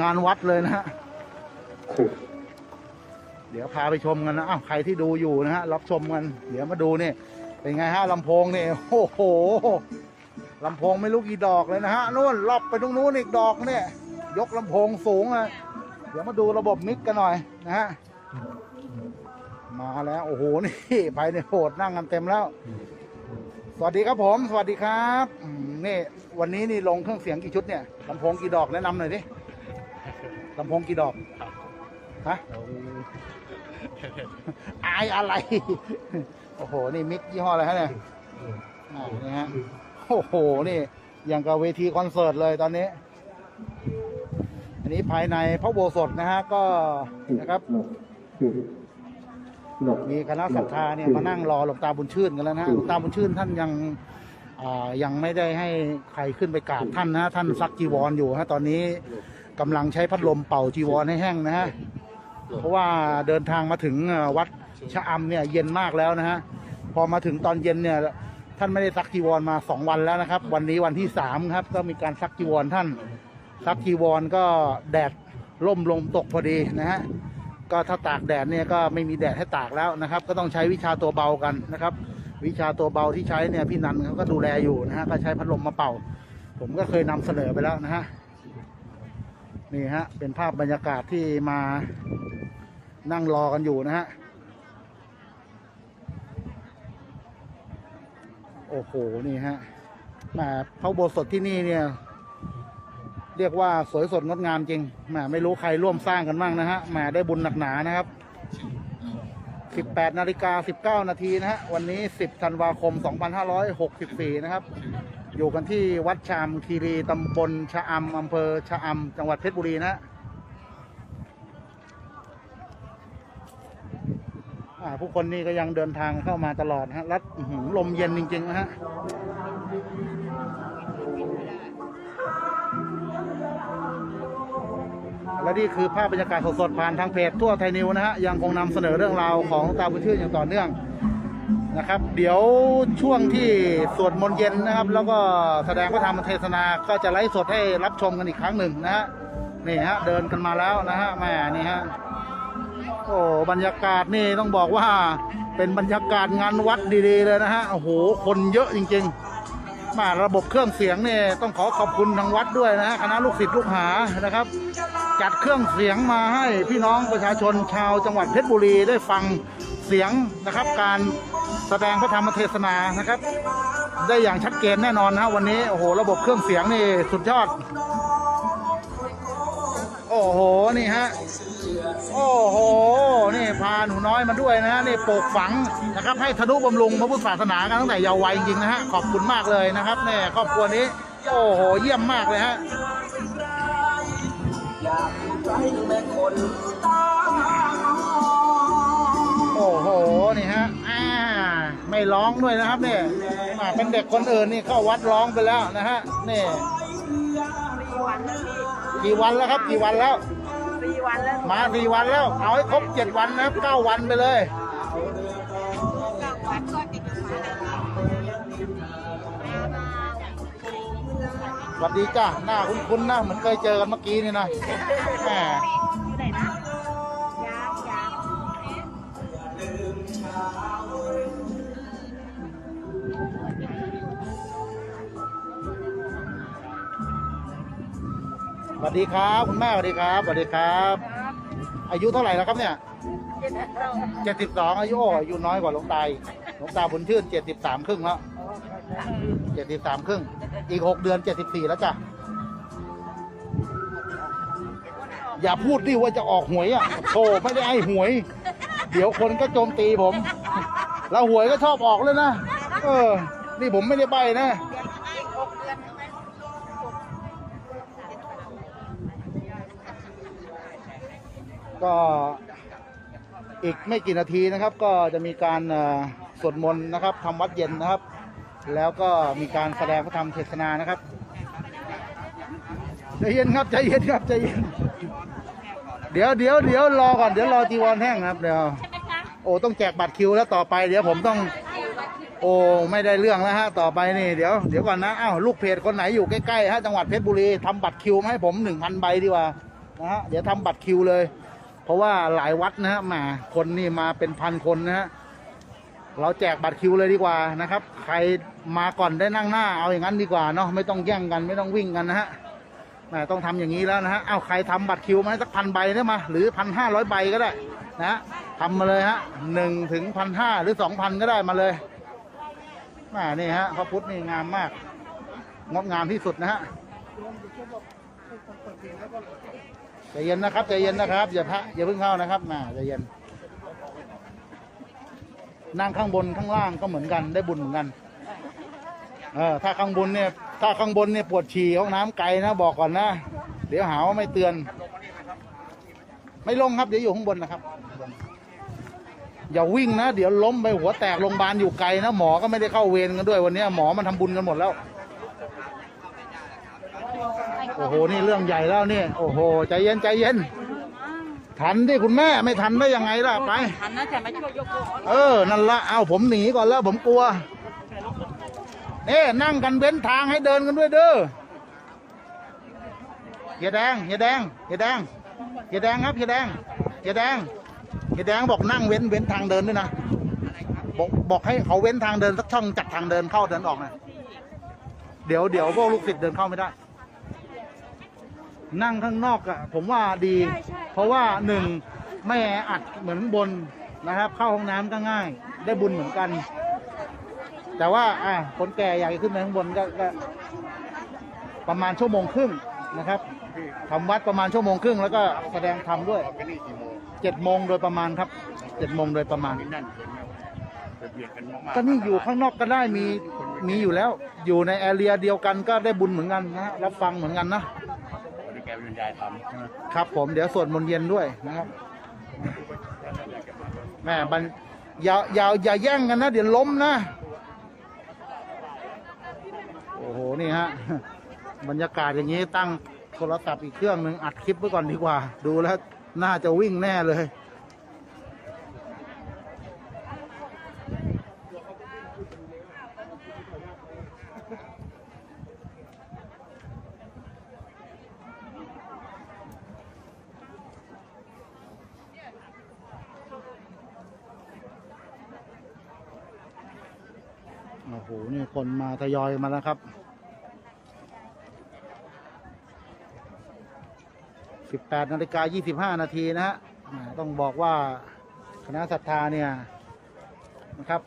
งานวัดเลยนะฮะ เดี๋ยวพาไปชมกันนะอ้าวใครที่ดูอยู่นะฮะ รับชมกัน เดี๋ยวมาดูนี่ เป็นไงฮะลำโพงนี่โอ้โหลำโพงไม่รู้กี่ดอกเลยนะฮะนู่นรอบไปตรงนู้นอีกดอกเนี่ย ยกลำโพงสูงเลยเดี๋ยวมาดูระบบมิกกันหน่อยนะฮะ มาแล้ว โอ้โห นี่ไปในโหดนั่งกันเต็มแล้ว สวัสดีครับผม สวัสดีครับอืมนี่ วันนี้นี่ลงเครื่องเสียงกี่ชุดเนี่ยลำโพงกี่ดอกแนะนำหน่อยดิ ลำโพงกี่ดอกฮะอายอะไร โอ้โห นี่มิกยี่ห้ออะไรฮะเนี่ยอ่านี่ฮะ โอ้โห นี่ อย่างกับเวทีคอนเสิร์ตเลยตอนนี้ อันนี้ภายในพระอุโบสถนะฮะ ก็นะครับ มีคณะศรัทธาเนี่ยมานั่งรอหลวงตาบุญชื่นกันแล้วนะฮะหลวงตาบุญชื่นท่านยังอ่ายังไม่ได้ให้ใครขึ้นไปกราบท่านนะฮะท่านซักจีวรอยู่ฮะตอนนี้ กำลังใช้พัดลมเป่าจีวรให้แห้งนะฮะ เพราะว่าเดินทางมาถึงเอ่อวัดชะอำเนี่ยเย็นมากแล้วนะฮะ พอมาถึงตอนเย็นเนี่ยท่านไม่ได้ซักจีวรมาสองวันแล้วนะครับ วันนี้วันที่สามครับ ก็มีการซักจีวรท่านซักจีวรก็แดดล่มลงตกพอดีนะฮะ ก็ถ้าตากแดดเนี่ยก็ไม่มีแดดให้ตากแล้วนะครับ ก็ต้องใช้วิชาตัวเบากันนะครับ วิชาตัวเบาที่ใช้เนี่ยพี่นันเขาก็ดูแลอยู่นะฮะ ก็ใช้พัดลมมาเป่า ผมก็เคยนำเสนอไปแล้วนะฮะ นี่ฮะ เป็นภาพบรรยากาศที่มานั่งรอกันอยู่นะฮะ โอ้โห นี่ฮะแหมพระโบสถที่นี่เนี่ย เรียกว่าสวยสดงดงามจริงแหมไม่รู้ใครร่วมสร้างกันบ้างนะฮะแหมได้บุญหนักหนานะครับ 18นาฬิกา19นาทีนะฮะ วันนี้ 10ธันวาคม 2564 นะครับ อยู่กันที่วัดชามคีรีตำบลชะอำอำเภอชะอำจังหวัดเพชรบุรีนะฮะผู้คนนี่ก็ยังเดินทางเข้ามาตลอดนะฮะรัดลมเย็นจริงๆนะฮะและนี่คือภาพบรรยากาศสดๆผ่านทางเพจทั่วไทยนิวนะฮะยังคงนำเสนอเรื่องราวของตาบุญชื่นอย่างต่อเนื่อง นะครับ เดี๋ยวช่วงที่สวดมนต์เย็นนะครับ แล้วก็แสดงพระธรรมเทศนาก็จะไลฟ์สดให้รับชมกันอีกครั้งหนึ่งนะฮะนี่ฮะเดินกันมาแล้วนะฮะแม่นี่ฮะโอ้บรรยากาศนี่ต้องบอกว่าเป็นบรรยากาศงานวัดดีๆเลยนะฮะโอ้โหคนเยอะจริงๆมาระบบเครื่องเสียงเนี่ยต้องขอขอบคุณทางวัดด้วยนะฮะคณะลูกศิษย์ลูกหานะครับ จัดเครื่องเสียงมาให้พี่น้องประชาชนชาวจังหวัดเพชรบุรีได้ฟังเสียงนะครับการ แสดงพระธรรมเทศนานะครับ ได้อย่างชัดเจนแน่นอนนะวันนี้โอ้โหระบบเครื่องเสียงนี่สุดยอด โอ้โหนี่ฮะโอ้โหนี่พาหนูน้อยมาด้วยนะนี่ปลูกฝังนะครับ ให้ธนุบำรุงพระพุทธศาสนากันตั้งแต่เยาว์วัยจริงๆนะฮะขอบคุณมากเลยนะครับเนี่ยครอบครัวนี้ โอ้โหเยี่ยมมากเลยฮะโอ้โหนี่ฮะ ไม่ร้องด้วยนะครับเนี่ยอ่าเป็นเด็กคนอื่นนี่เข้าวัดร้องไปแล้วนะฮะนี่กี่วันแล้วครับกี่วันแล้วสี่วันแล้วมาสี่วันแล้ว เอาให้ครบเจ็ดวันนะครับเก้าวันไปเลยเก้าวันก็ติดมาแล้วสวัสดีจ้าหน้าคุ้นๆนะเหมือนเคยเจอกันเมื่อกี้นี่นะแหม วัสดีครับคุณแม่สวัสดีครับสวัสดีครับ อายุเท่าไหร่แล้วครับเนี่ยเจ็ดเราเจ็ดสิบสองอายุโอ้อายุน้อยกว่าหลวงตาหลวงตาบุญชื่นเจ็ดสิบสามครึ่งแล้วเจ็ดสิบสามครึ่ง อีกหกเดือนเจ็ดสิบสี่แล้วจ้ะอย่าพูดดิว่าจะออกหวยอะโธ่ไม่ได้ให้หวย เดี๋ยวคนก็โจมตีผม แล้วหวยก็ชอบออกเลยนะ เออ นี่ผมไม่ได้ใบนะ ก็อีกไม่กี่นาทีนะครับ ก็จะมีการสวดมนต์นะครับทำวัดเย็นนะครับ แล้วก็มีการแสดงพระธรรมเทศนานะครับใจเย็นครับใจเย็นครับใจเย็นเดี๋ยวเดี๋ยวเดี๋ยวรอก่อนเดี๋ยวรอจีวรแห้งครับเดี๋ยวโอ้ต้องแจกบัตรคิวแล้วต่อไปเดี๋ยวผมต้อง โอ้ไม่ได้เรื่องแล้วฮะต่อไปนี่เดี๋ยวเดี๋ยวก่อนนะอ้าวลูกเพจคนไหนอยู่ใกล้ๆฮะจังหวัดเพชรบุรีทำบัตรคิวมาให้ผมหนึ่งพันใบดีกว่านะฮะเดี๋ยวทำบัตรคิวเลย ราะว่าหลายวัดนะฮะแหมคนนี่มาเป็นพันคนนะฮะเราแจกบัตรคิวเลยดีกว่านะครับ ใครมาก่อนได้นั่งหน้า เอาอย่างนั้นดีกว่าเนาะไม่ต้องแย่งกันไม่ต้องวิ่งกันนะฮะแหมต้องทำอย่างนี้แล้วนะฮะเอาใครทำบัตรคิวมาให้สักพันใบได้มาหรือพันห้าร้อยใบก็ได้นะฮะทำมาเลยฮะหนึ่งถึงพันห้าหรือสองพันก็ได้มาเลยแหมนี่ฮะพระพุทธนี่งามมาก งดงามที่สุดนะฮะ ใจเย็นนะครับใจเย็นนะครับ อย่าพะอย่าเพิ่งเข้านะครับมาใจเย็น นั่งข้างบนข้างล่างก็เหมือนกันได้บุญเหมือนกัน เออถ้าข้างบนเนี่ย ถ้าข้างบนเนี่ยปวดฉี่ห้องน้ำไกลนะบอกก่อนนะเดี๋ยวหาว่าไม่เตือน ไม่ลงครับเดี๋ยวอยู่ข้างบนนะครับ อย่าวิ่งนะ เดี๋ยวล้มไปหัวแตกโรงพยาบาลอยู่ไกลนะหมอก็ไม่ได้เข้าเวรกันด้วยวันนี้หมอมันทำบุญกันหมดแล้ว อ้โหนี่เรื่องใหญ่แล้วนี่โอ้โหใจเย็นใจเย็น ทันดิคุณแม่ไม่ทันได้ยังไงล่ะไป ทันนะแต่มาช่วยยกโกเออนั่นละเอาผมหนีก่อนแล้วผมกลัวเอ๊นั่งกันเว้นทางให้เดินกันด้วยเด้อเฮียแดงเฮียแดงเฮียแดงเฮียแดงครับเฮียแดงเฮียแดงเฮียแดงบอกนั่งเว้นเว้นทางเดินด้วยนะบอกบอกให้เขาเว้นทางเดินสักช่องจัดทางเดินเข้าเดินออกนะเดี๋ยวเดี๋ยวพวกลูกศิษย์เดินเข้าไม่ได้ นั่งข้างนอกอะผมว่าดี เพราะว่าหนึ่งไม่แออัดเหมือนข้างบนนะครับ เข้าห้องน้ำก็ง่าย ได้บุญเหมือนกัน แต่ว่าอะคนแก่อยากจะขึ้นไปข้างบนก็ก็ ประมาณชั่วโมงครึ่งนะครับทำวัดประมาณชั่วโมงครึ่งแล้วก็แสดงธรรมด้วยไปนี่กี่โมงเจ็ดโมงโดยประมาณครับเจ็ดโมงโดยประมาณ นี่นั่นคนเนี่ยไปเบียดกันมากๆก็นี่อยู่ข้างนอกก็ได้มีมีอยู่แล้ว อยู่ในแอเรียเดียวกันก็ได้บุญเหมือนกันนะฮะรับฟังเหมือนกันนะ วันนี้แกเป็นยายทำใช่ไหมครับผมเดี๋ยวสวดมนต์เย็นด้วยนะครับแม่บันอย่าอย่าอย่าแย่งกันนะ เดี๋ยวล้มนะ โอ้โห นี่ฮะ บรรยากาศอย่างนี้ตั้งโทรศัพท์อีกเครื่องหนึ่งอัดคลิปไว้ก่อนดีกว่า ดูแล้ว น่าจะวิ่งแน่เลย โอ้โหนี่คนมาทยอยมาแล้วครับ18นาฬิกา25นาทีนะฮะอ่าต้องบอกว่าคณะศรัทธาเนี่ยนะครับ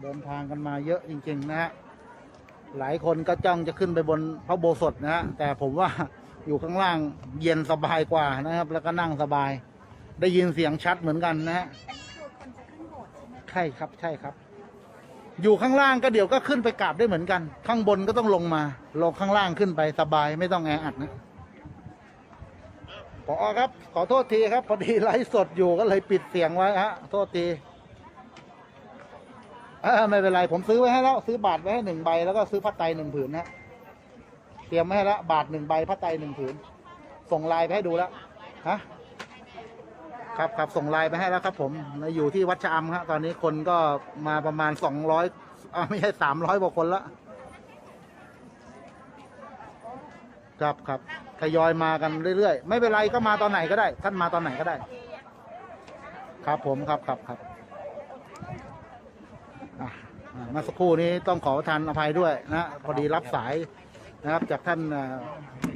เดินทางกันมาเยอะจริง ๆ นะฮะหลายคนก็จ้องจะขึ้นไปบนพระโบสถนะฮะแต่ผมว่าอยู่ข้างล่างเย็นสบายกว่านะครับ แล้วก็นั่งสบาย ได้ยินเสียงชัดเหมือนกันนะฮะใช่ครับใช่ครับ อยู่ข้างล่างก็เดี๋ยวก็ขึ้นไปกราบได้เหมือนกัน ข้างบนก็ต้องลงมาลงข้างล่างขึ้นไปสบายไม่ต้องแออัดนะพอครับ ขอโทษทีครับ พอดีไลฟ์สดอยู่ก็เลยปิดเสียงไว้ฮะโทษทีไม่เป็นไร ผมซื้อไว้ให้แล้ว ซื้อบาทไว้ให้หนึ่งใบแล้วก็ซื้อผ้าไตรหนึ่งผืนนะเตรียมไว้ให้แล้วบาทหนึ่งใบผ้าไตรหนึ่งผืน ส่งไลน์ไปให้ดูแล้วฮะ ครับครับส่งไลน์ไปให้แล้วครับ ผมอยู่ที่วัดชะอำครับตอนนี้คนก็มาประมาณสองร้อยไม่ใช่สามร้อยกว่าคนละครับครับทยอยมากันเรื่อยๆ ไม่เป็นไรก็มาตอนไหนก็ได้ ท่านมาตอนไหนก็ได้ ครับผมครับครับครับมาสักครู่นี้ต้องขอประทานอภัยด้วยนะพอดีรับสายนะครับ จากท่าน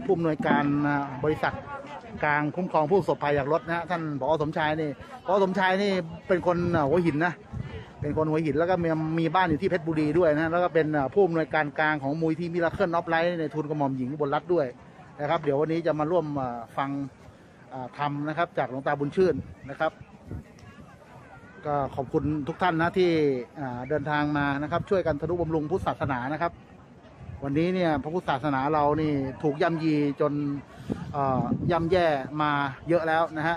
ผู้อำนวยการบริษัท กลางคุ้มครองผู้ประสบภัยจากรถนะฮะท่านผอสมชายนี่ผอสมชายนี่เป็นคนเอ่อหัวหินนะ เป็นคนหัวหินแล้วก็มีมีบ้านอยู่ที่เพชรบุรีด้วยนะแล้วก็เป็นเอ่อผู้อำนวยการกลางของมูลที่มิราเคิลออฟไลท์ในทุนกระหม่อมหญิงอุบนรัฐด้วยนะครับ เดี๋ยววันนี้จะมาร่วมเอ่อฟังเอ่อธรรมนะครับจากหลวงตาบุญชื่นนะครับ ก็ขอบคุณทุกท่านนะที่อ่าเดินทางมานะครับ ช่วยกันทนุบำรุงพุทธศาสนานะครับ วันนี้เนี่ยพระพุทธศาสนาเรานี่ถูกย่ำยีจนย่ำแย่มาเยอะแล้วนะฮะ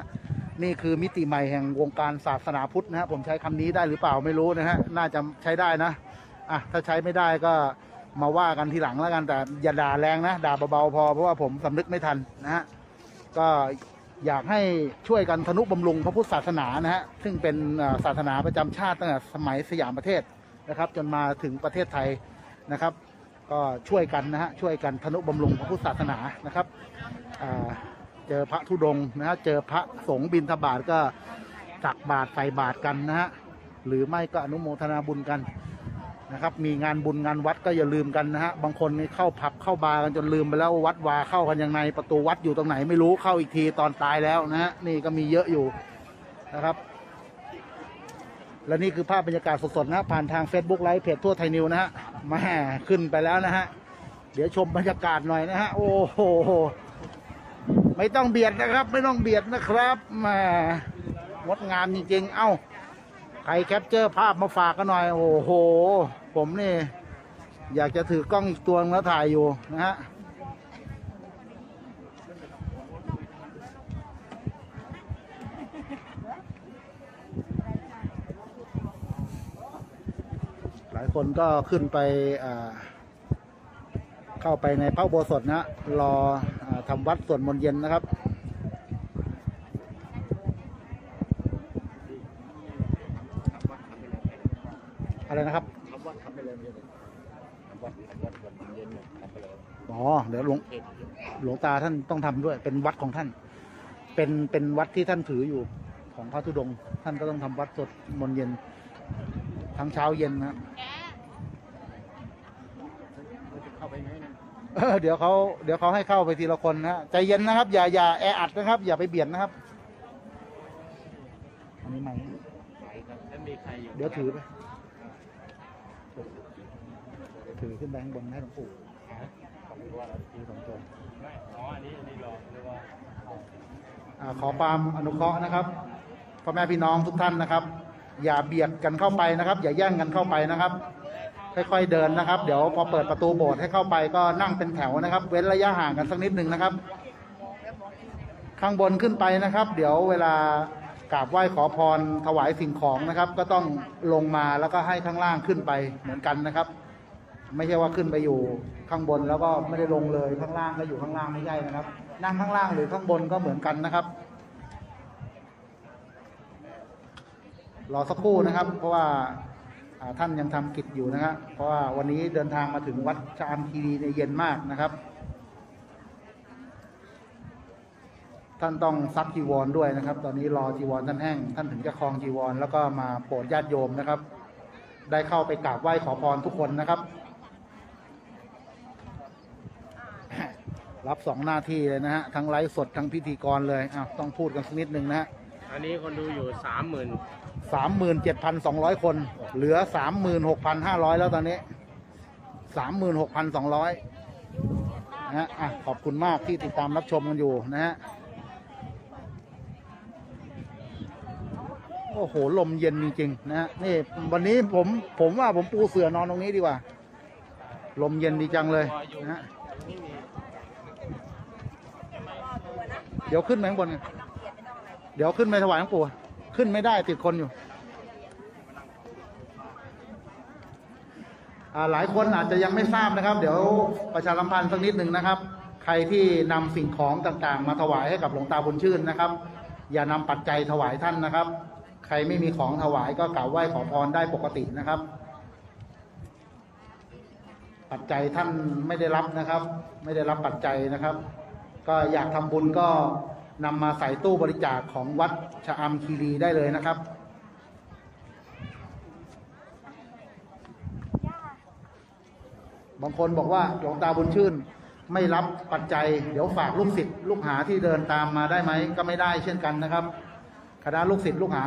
นี่คือมิติใหม่แห่งวงการศาสนาพุทธนะฮะผมใช้คำนี้ได้หรือเปล่าไม่รู้นะฮะน่าจะใช้ได้นะอะถ้าใช้ไม่ได้ก็มาว่ากันทีหลังแล้วกันแต่อย่าด่าแรงนะด่าเบาๆพอเพราะว่าผมสำนึกไม่ทันนะฮะก็อยากให้ช่วยกันทนุบำรุงพระพุทธศาสนานะฮะซึ่งเป็นศาสนาประจำชาติตั้งแต่สมัยสยามประเทศนะครับ จนมาถึงประเทศไทยนะครับ ก็ช่วยกันนะฮะช่วยกันทนุบำรุงพระพุทธศาสนานะครับเจอพระธุดงค์นะฮะเจอพระสงฆ์บินทบาทก็ตักบาตรใส่บาตรกันนะฮะหรือไม่ก็อนุโมทนาบุญกันนะครับ มีงานบุญงานวัดก็อย่าลืมกันนะฮะบางคนนี่เข้าผับเข้าบาร์กันจนลืมไปแล้ววัดวาเข้ากันยังไงประตูวัดอยู่ตรงไหนไม่รู้เข้าอีกทีตอนตายแล้วนะฮะนี่ก็มีเยอะอยู่นะครับ และนี่คือภาพบรรยากาศสดๆนะผ่านทาง Facebook ไลฟ์เพจทั่วไทยนิวนะฮะแมาขึ้นไปแล้วนะฮะ เดี๋ยวชมบรรยากาศหน่อยนะฮะ โอ้โห ไม่ต้องเบียดนะครับ ไม่ต้องเบียดนะครับแหมงดงามจริงๆ เอ้า ใครแคปเจอร์ภาพมาฝากกันหน่อย โอ้โห ผมนี่ อยากจะถือกล้องอีกตัวนึงแล้วถ่ายอยู่นะฮะ หลาย คนก็ขึ้นไปเข้าไปในพระโบสถนะรออทำวัดส่วนมนต์เย็นนะครับอะไรนะครับทำวัดทำไปเลยมันเย็นอ๋อ เดี๋ยวหลวงเทศน์หลวงตาท่านต้องทำด้วย เป็นวัดของท่าน เป็นเป็นวัดที่ท่านถืออยู่ของพระธุดงค์ท่านก็ต้องทำวัดสดมนเย็น ทั้งเช้าเย็นนะครับ เราจะเข้า ไปไหมนะเออเดี๋ยวเขาเดี๋ยวเขาให้เข้าไปทีละคนนะฮะใจเย็นนะครับ อย่าอย่าแออัดนะครับ อย่าไปเบียดนะครับอันนี้ไหมไปครับแล้วมีใครอยู่เดี๋ยวถือไปถือขึ้นไปข้างบนให้หลวงปู่ผมว่าเราถือสองตัวไม่อ๋ออันนี้อันนี้รอเรียกว่าอ่าขอความอนุเคราะห์นะครับพ่อแม่พี่น้องทุกท่านนะครับ อย่าเบียดกันเข้าไปนะครับ อย่าแย่งกันเข้าไปนะครับ ค่อยๆเดินนะครับ เดี๋ยวพอเปิดประตูโบสถ์ให้เข้าไปก็นั่งเป็นแถวนะครับ เว้นระยะห่างกันสักนิดหนึ่งนะครับ ข้างบนขึ้นไปนะครับ เดี๋ยวเวลากราบไหว้ขอพรถวายสิ่งของนะครับ ก็ต้องลงมาแล้วก็ให้ข้างล่างขึ้นไปเหมือนกันนะครับ ไม่ใช่ว่าขึ้นไปอยู่ข้างบนแล้วก็ไม่ได้ลงเลยข้างล่างก็อยู่ข้างล่างไม่ใช่นะครับ นั่งข้างล่างหรือข้างบนก็เหมือนกันนะครับรอสักครู่นะครับ เพราะว่าอ่า ท่านยังทำกิจอยู่นะครับเพราะว่าวันนี้เดินทางมาถึงวัดชามคีรีในเย็นมากนะครับ ท่านต้องซักจีวรด้วยนะครับ ตอนนี้รอจีวรท่านแห้ง ท่านถึงจะคลองจีวร แล้วก็มาโปรดญาติโยมนะครับ ได้เข้าไปกราบไหว้ขอพรทุกคนนะครับ รับสองหน้าที่เลยนะฮะทั้งไลฟ์สดทั้งพิธีกรเลยอ้าวต้องพูดกันสักนิดหนึ่งนะฮะ อันนี้คนดูอยู่สามหมื่นสามหมื่นเจ็ดพันสองร้อยคน เหลือสามหมื่นหกพันห้าร้อยแล้วตอนนี้สามหมื่นหกพันสองร้อยนะฮะอะขอบคุณมากที่ติดตามรับชมกันอยู่นะฮะ โอ้โห ลมเย็นจริงๆนะฮะ นี่วันนี้ผมผมว่าผมปูเสื่อนอนตรงนี้ดีกว่า ลมเย็นดีจังเลยนะฮะ เดี๋ยวขึ้นไปข้างบนกัน เดี๋ยวขึ้นไปถวายหลวงปู่ขึ้นไม่ได้ติดคนอยู่อหลายคนอาจจะยังไม่ทราบนะครับ เดี๋ยวประชาสัมพันธ์สักนิดหนึ่งนะครับ ใครที่นำสิ่งของต่างๆ มาถวายให้กับหลวงตาบุญชื่นนะครับ อย่านำปัจจัยถวายท่านนะครับ ใครไม่มีของถวายก็กราบไหว้ขอพรได้ปกตินะครับ ปัจจัยท่านไม่ได้รับนะครับ ไม่ได้รับปัจจัยนะครับ ก็อยากทำบุญก็ นำมาใส่ตู้บริจาคของวัดชะอำคีรีได้เลยนะครับ บางคนบอกว่าหลวงตาบุญชื่น ไม่รับปัจจัย เดี๋ยวฝากลูกศิษย์ลูกหาที่เดินตามมาได้ไหมก็ไม่ได้เช่นกันนะครับ คณะลูกศิษย์ลูกหา